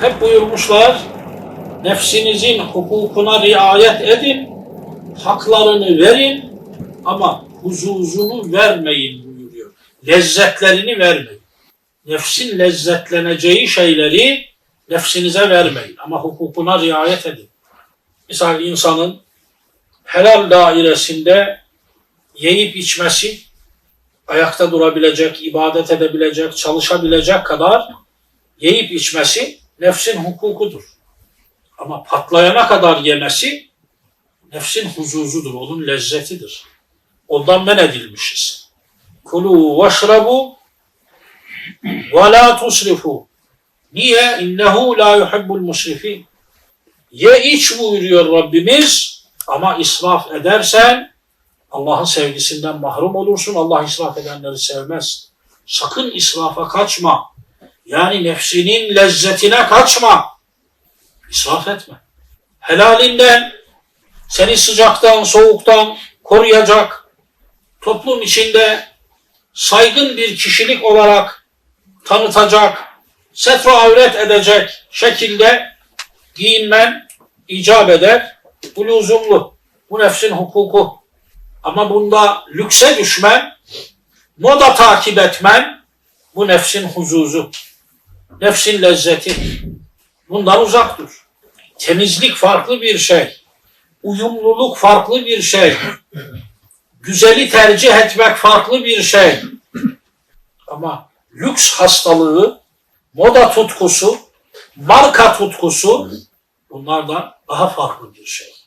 Hep buyurmuşlar, nefsinizin hukukuna riayet edin, haklarını verin ama huzuzunu vermeyin buyuruyor. Lezzetlerini vermeyin. Nefsin lezzetleneceği şeyleri nefsinize vermeyin ama hukukuna riayet edin. Misal insanın helal dairesinde yiyip içmesi, ayakta durabilecek, ibadet edebilecek, çalışabilecek kadar yiyip içmesi nefsin hukukudur. Ama patlayana kadar yemesi nefsin huzuzudur, onun lezzetidir. Ondan men edilmişiz. Kulu veşrabu ve la tusrifu. Niye? İnnehu la yuhibbul musrifin. Ye iç buyuruyor Rabbimiz ama israf edersen Allah'ın sevgisinden mahrum olursun. Allah israf edenleri sevmez. Sakın israfa kaçma. Yani nefsinin lezzetine kaçma. İsraf etme. Helalinden seni sıcaktan, soğuktan koruyacak, toplum içinde saygın bir kişilik olarak tanıtacak, setro avret edecek şekilde giyinmen icap eder. Bu lüzumlu. Bu nefsin hukuku. Ama bunda lükse düşmen, moda takip etmen, bu nefsin huzuzu, nefsin lezzeti. Bundan uzak dur. Temizlik farklı bir şey. Uyumluluk farklı bir şey. Güzeli tercih etmek farklı bir şey. Ama lüks hastalığı, moda tutkusu, marka tutkusu bunlardan daha farklı bir şey.